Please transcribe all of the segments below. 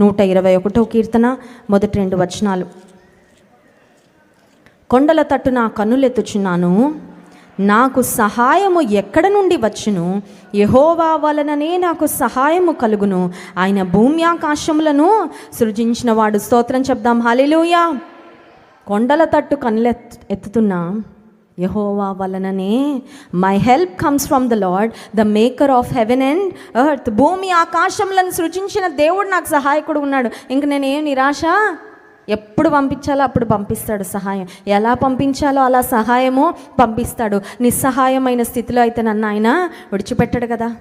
నూట ఇరవై ఒకటో కీర్తన మొదటి రెండు వచనాలు. కొండల తట్టు నా కన్నులెత్తుచున్నాను నాకు సహాయము ఎక్కడ నుండి వచ్చును? యహోవా వలననే నాకు సహాయము కలుగును. ఆయన భూమి ఆకాశములను సృజించిన వాడు స్తోత్రం చెప్దాం. హాలిలోయ కొండల తట్టు కన్నులెత్ ఎత్తుతున్నా. యహోవా వలననే. My help comes from the Lord the maker of heaven and earth భూమి ఆకాశంలను సృజించిన దేవుడు నాకు సహాయకుడు ఉన్నాడు. ఇంక నేనేం నిరాశ? ఎప్పుడు పంపించాలో అప్పుడు పంపిస్తాడు సహాయం. ఎలా పంపించాలో అలా సహాయము పంపిస్తాడు. నిస్సహాయమైన స్థితిలో అయితే నన్ను ఆయన విడిచిపెట్టాడు కదా.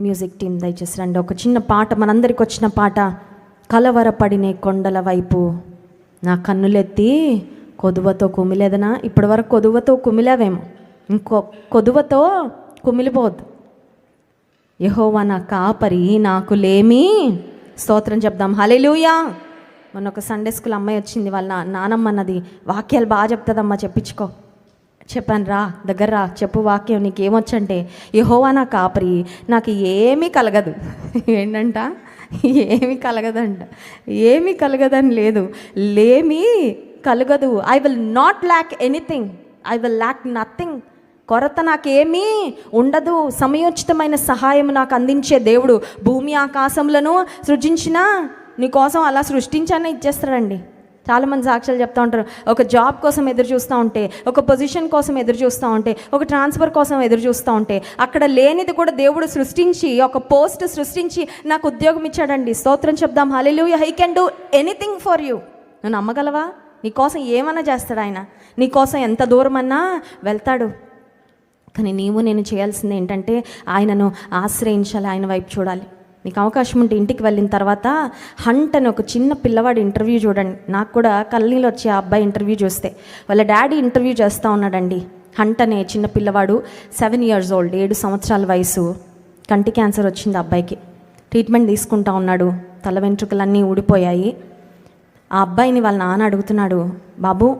మ్యూజిక్ టీం దయచేసి రండి. ఒక చిన్న పాట మనందరికి వచ్చిన పాట. కలవరపడినే కొండల వైపు నా కన్నులెత్తి కొదువతో కుమిలేదనా? ఇప్పటి వరకు కొదువతో కుమిలేవేమో. ఇంకో కొదువతో కుమిలిపోద్దు యహోవా నా కాపరి నాకు లేమీ. స్తోత్రం చెప్దాం. హలెలుయా మొన్న ఒక సండే స్కూల్ అమ్మాయి వచ్చింది వాళ్ళ నానమ్మ అన్నది. వాక్యాలు బాగా చెప్తుందమ్మా చెప్పించుకో. చెప్పాను రా దగ్గర రా చెప్పు వాక్యం నీకేమొచ్చంటే యహోవా నా కాపరి నాకు ఏమీ కలగదు. ఏంటంట? ఏమీ కలగదంట. ఏమీ కలగదని లేదు. లేమి కలగదు. I will not lack anything I will lack nothing కొరత నాకేమీ ఉండదు. సమయోచితమైన సహాయం నాకు అందించే దేవుడు భూమి ఆకాశములను సృజించిన నీకోసం అలా సృష్టించానే ఇచ్చేస్తాడండి. చాలామంది సాక్ష్యాలు చెప్తా ఉంటారు. ఒక జాబ్ కోసం ఎదురు చూస్తూ ఉంటే ఒక పొజిషన్ కోసం ఎదురు చూస్తూ ఉంటే ఒక ట్రాన్స్ఫర్ కోసం ఎదురు చూస్తూ ఉంటే అక్కడ లేనిది కూడా దేవుడు సృష్టించి ఒక పోస్ట్ సృష్టించి నాకు ఉద్యోగం ఇచ్చాడండి. స్తోత్రం చెప్దాం. హలిలు he can do anything for you నువ్వు నమ్మగలవా? నీకోసం ఏమన్నా చేస్తాడు ఆయన? నీకోసం ఎంత దూరమన్నా వెళ్తాడు. కానీ నీవు నేను చేయాల్సింది ఏంటంటే ఆయనను ఆశ్రయించాలి ఆయన వైపు చూడాలి. నీకు అవకాశం ఉంటే ఇంటికి వెళ్ళిన తర్వాత హంట్ అని ఒక చిన్న పిల్లవాడు ఇంటర్వ్యూ చూడండి. నాకు కూడా కళ్ళనీళ్ళు వచ్చే ఆ అబ్బాయి ఇంటర్వ్యూ చూస్తే వాళ్ళ డాడీ ఇంటర్వ్యూ చేస్తూ ఉన్నాడండి. హంట్ అనే చిన్న పిల్లవాడు సెవెన్ ఇయర్స్ ఓల్డ్ ఏడు సంవత్సరాల వయసు. కంటి క్యాన్సర్ వచ్చింది ఆ అబ్బాయికి. ట్రీట్మెంట్ తీసుకుంటా ఉన్నాడు. తల వెంట్రుకలన్నీ ఊడిపోయాయి. ఆ అబ్బాయిని వాళ్ళ నాన్న అడుగుతున్నాడు బాబు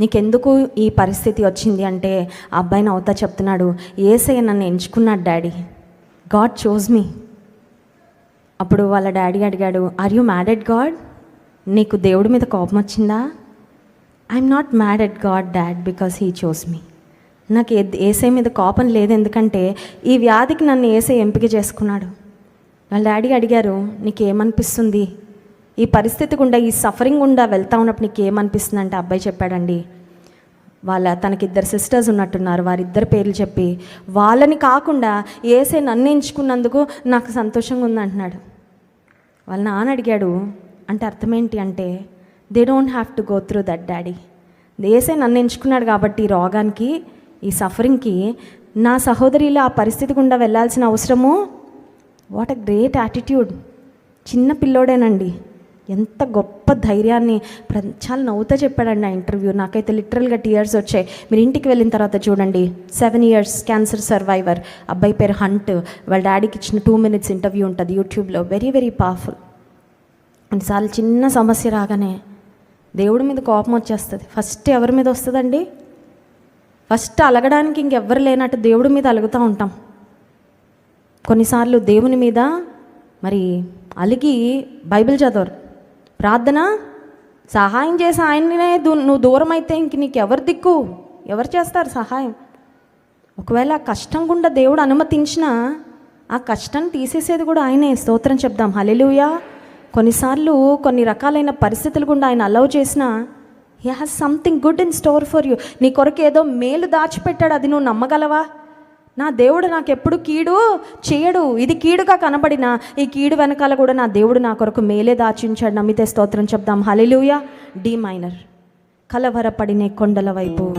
నీకెందుకు ఈ పరిస్థితి వచ్చింది అంటే ఆ అబ్బాయిని అవుతా చెప్తున్నాడు ఏసయ్య నన్ను ఎంచుకున్నాడు డాడీ. గాడ్ చోజ్ మీ అప్పుడు వాళ్ళ డాడీ అడిగాడు are you mad at God నీకు దేవుడి మీద కోపం వచ్చిందా? I'm not mad at God dad because he chose me నాకు ఏ- ఏసై మీద కోపం లేదు ఎందుకంటే ఈ వ్యాధికి నన్ను ఏసై ఎంపిక చేసుకున్నాడు. వాళ్ళ డాడీ అడిగారు నీకేమనిపిస్తుంది? ఈ పరిస్థితి గుండా ఈ సఫరింగ్ గుండా వెళ్తా ఉన్నప్పుడు నీకు ఏమనిపిస్తుంది అంటే అబ్బాయి చెప్పాడండి వాళ్ళ తనకిద్దరు సిస్టర్స్ ఉన్నట్టున్నారు వారిద్దరు పేర్లు చెప్పి వాళ్ళని కాకుండా ఏసే నన్ను ఎంచుకున్నందుకు నాకు సంతోషంగా ఉంది అంటున్నాడు. వాళ్ళ నాన్న అడిగాడు అంటే అర్థం ఏంటి అంటే they don't have to go through that daddy ఏసే నన్ను ఎంచుకున్నాడు కాబట్టి ఈ రోగానికి ఈ సఫరింగ్కి నా సహోదరిలో ఆ పరిస్థితి గుండా వెళ్ళాల్సిన అవసరము? వాట్ అ గ్రేట్ యాటిట్యూడ్ చిన్న పిల్లోడేనండి. ఎంత గొప్ప ధైర్యాన్ని చాలా నవ్వుతా చెప్పాడండి ఆ ఇంటర్వ్యూ. నాకైతే లిటరల్గా టీయర్స్ వచ్చాయి. మీరు ఇంటికి వెళ్ళిన తర్వాత చూడండి. సెవెన్ ఇయర్స్ క్యాన్సర్ సర్వైవర్ అబ్బాయి పేరు హంట్ వాళ్ళ డాడీకి ఇచ్చిన టూ మినిట్స్ ఇంటర్వ్యూ ఉంటుంది యూట్యూబ్లో. వెరీ వెరీ పవర్ఫుల్ కొన్నిసార్లు చిన్న సమస్య రాగానే దేవుడి మీద కోపం వచ్చేస్తుంది. ఫస్ట్ ఎవరి మీద వస్తుందండి? ఫస్ట్ అలగడానికి ఇంకెవ్వరు లేనట్టు దేవుడి మీద అలుగుతూ ఉంటాం. కొన్నిసార్లు దేవుని మీద మరి అలిగి బైబిల్ చదవరు. ప్రార్థన? సహాయం చేసి ఆయననే నువ్వు దూరం అయితే ఇంక నీకు ఎవరు దిక్కు? ఎవరు చేస్తారు సహాయం? ఒకవేళ కష్టం గుండా దేవుడు అనుమతించినా ఆ కష్టాన్ని తీసేసేది కూడా ఆయనే. స్తోత్రం చెప్దాం. హలెలుయా కొన్నిసార్లు కొన్ని రకాలైన పరిస్థితులు గుండా ఆయన అలౌ చేసినా he has something good in store for you నీ కొరకు ఏదో మేలు దాచిపెట్టాడు. అది నువ్వు నమ్మగలవా? నా దేవుడు నాకు ఎప్పుడు కీడు చేయడు. ఇది కీడుగా కనబడిన ఈ కీడు వెనకాల కూడా నా దేవుడు నా కొరకు మేలే దాచించాడు. నమ్మితే స్తోత్రం చెప్దాం. హలెలుయా డి మైనర్ కలవరపడినే కొండల వైపు.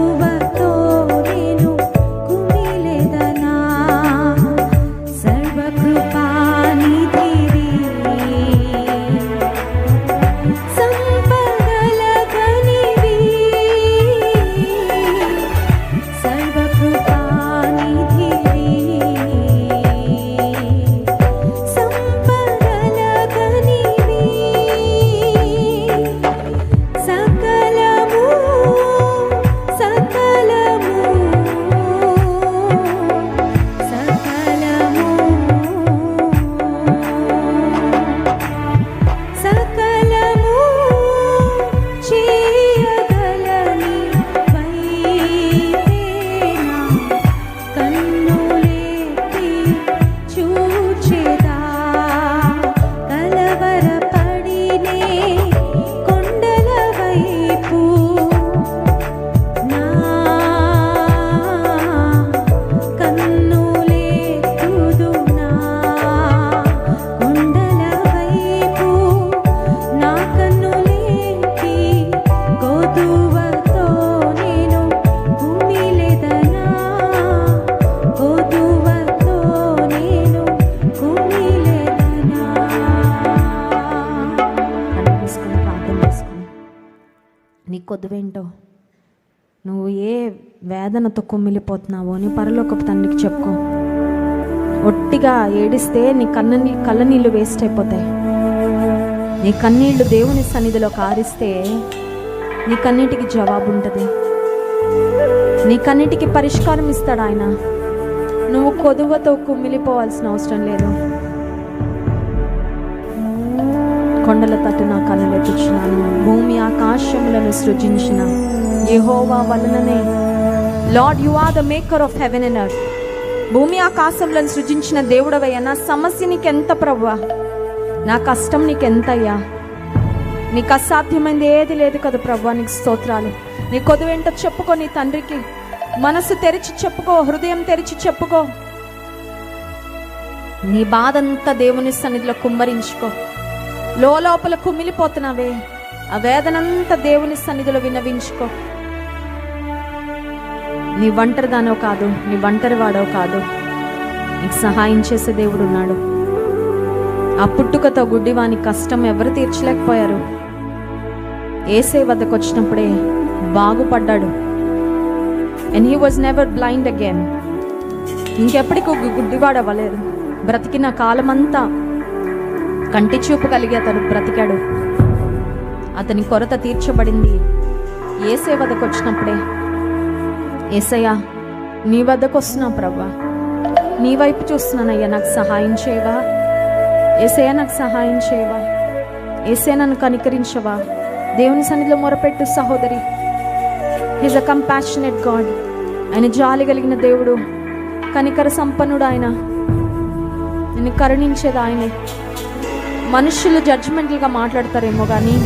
కొదువతో కొద్దువేంటో నువ్వు ఏ వేదనతో కుమ్మిలిపోతున్నావో నీ పరలోకపు తండ్రికి చెప్పుకో. ఒట్టిగా ఏడిస్తే నీ కన్న నీ కళ్ళ నీళ్ళు వేస్ట్ అయిపోతాయి. నీ కన్నీళ్ళు దేవుని సన్నిధిలో కారిస్తే నీ కన్నిటికి జవాబు ఉంటుంది నీ కన్నిటికి పరిష్కారం ఇస్తాడు ఆయన. నువ్వు కొదువతో కుమ్మిలిపోవాల్సిన అవసరం లేదు. కొండల తట్టు నా భూమి ఆకాశములను సృజించిన యహోవా వలననే. Lord you are the maker of heaven and earth భూమి ఆకాశములను సృజించిన దేవుడవయ్యా నా సమస్య నీకెంత ప్రభువా నా కష్టం నీకెంతయ్యా? నీకు అసాధ్యమైంది ఏది లేదు కదా ప్రభా నీకు స్తోత్రాలు. నీ కొదువేంటో చెప్పుకో నీ తండ్రికి. మనసు తెరిచి చెప్పుకో హృదయం తెరిచి చెప్పుకో. నీ బాధంతా దేవుని సన్నిధిలో కుమ్మరించుకో. లోపల కుమిలిపోతున్నావే. ఆ వేదనంతా దేవుని సన్నిధిలో విన్నవించుకో. నీ ఒంటరిదానో కాదు నీ ఒంటరి వాడో కాదు. నీకు సహాయం చేసే దేవుడు ఉన్నాడు. ఆ పుట్టుకతో గుడ్డివాని కష్టం ఎవరు తీర్చలేకపోయారు? ఏసే వద్దకు వచ్చినప్పుడే బాగుపడ్డాడు. And he was never blind again ఇంకెప్పటికీ గుడ్డివాడు అవ్వలేదు బ్రతికిన కాలమంతా కంటి చూపు కలిగి అతను బ్రతికాడు. అతని కొరత తీర్చబడింది. ఏసే వద్దకు వచ్చినప్పుడే ఏసయ్యా నీ వద్దకు వస్తున్నావు ప్రవ్వా. నీ వైపు చూస్తున్నానయ్యా నాకు సహాయం చేయవా? ఏసయ్యా నాకు సహాయం చేయవా? ఏసే నన్ను కనికరించవా? దేవుని సన్నిధిలో మొరపెట్టు సహోదరి. హిజ్ అ కంపాషనెట్ గాడ్ ఆయన జాలి కలిగిన దేవుడు. కనికర సంపన్నుడు ఆయన. నిన్ను కరుణించేది ఆయనే. మనుషులు జడ్జిమెంట్లుగా మాట్లాడతారేమో కానీ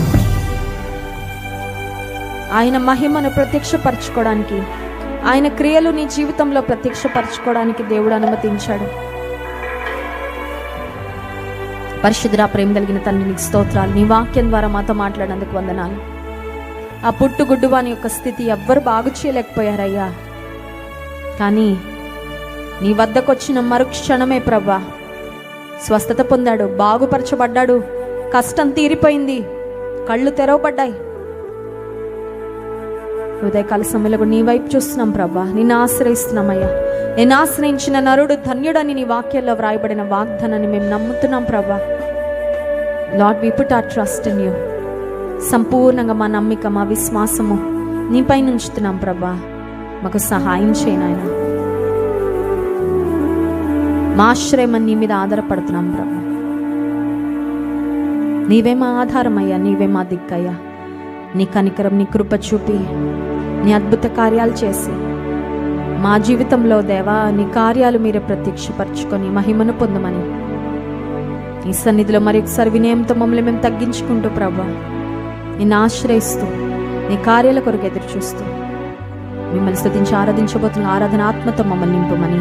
ఆయన మహిమను ప్రత్యక్షపరచుకోవడానికి ఆయన క్రియలు నీ జీవితంలో ప్రత్యక్షపరచుకోవడానికి దేవుడు అనుమతించాడు. పరిశుద్ధ ప్రేమ కలిగిన తండ్రి నీకు స్తోత్రాలు. నీ వాక్యం ద్వారా మాతో మాట్లాడినందుకు వందనాలు. ఆ పుట్టుగుడ్డు వాని యొక్క స్థితి ఎవ్వరు బాగు చేయలేకపోయారయ్యా. కానీ నీ వద్దకు వచ్చిన మరుక్షణమే ప్రభా స్వస్థత పొందాడు బాగుపరచబడ్డాడు. కష్టం తీరిపోయింది. కళ్ళు తెరవబడ్డాయి. ఉదయకాల సమయంలో కూడా నీ వైపు చూస్తున్నాం ప్రభా. నిన్ను ఆశ్రయిస్తున్నామయ్యా. నేను ఆశ్రయించిన నరుడు ధన్యుడని నీ వాక్యాల్లో వ్రాయబడిన వాగ్దానాన్ని మేము నమ్ముతున్నాం ప్రభా. Lord we put our trust in you సంపూర్ణంగా మా నమ్మిక మా విశ్వాసము నీపై నుంచుతున్నాం ప్రభా. మాకు సహాయం చేయనాయనా మా ఆశ్రయం నీ మీద ఆధారపడుతున్నాం బ్రహ్మ నీవే మా ఆధారమయ్యా నీవే మా దిక్కయ్యా. నీ కనికరం నీ కృప చూపి నీ అద్భుత కార్యాలు చేసి మా జీవితంలో దేవా నీ కార్యాలు మీరే ప్రత్యక్షపరచుకొని మహిమను పొందమని. ఈ సన్నిధిలో మరి ఒకసారి వినయంతో మమ్మల్ని మేము తగ్గించుకుంటూ ప్రభా నిన్ను ఆశ్రయిస్తూ నీ కార్యాల కొరకు ఎదురు చూస్తూ మిమ్మల్ని స్థుతించి ఆరాధించబోతున్న ఆరాధన ఆత్మతో మమ్మల్ని నింపమని.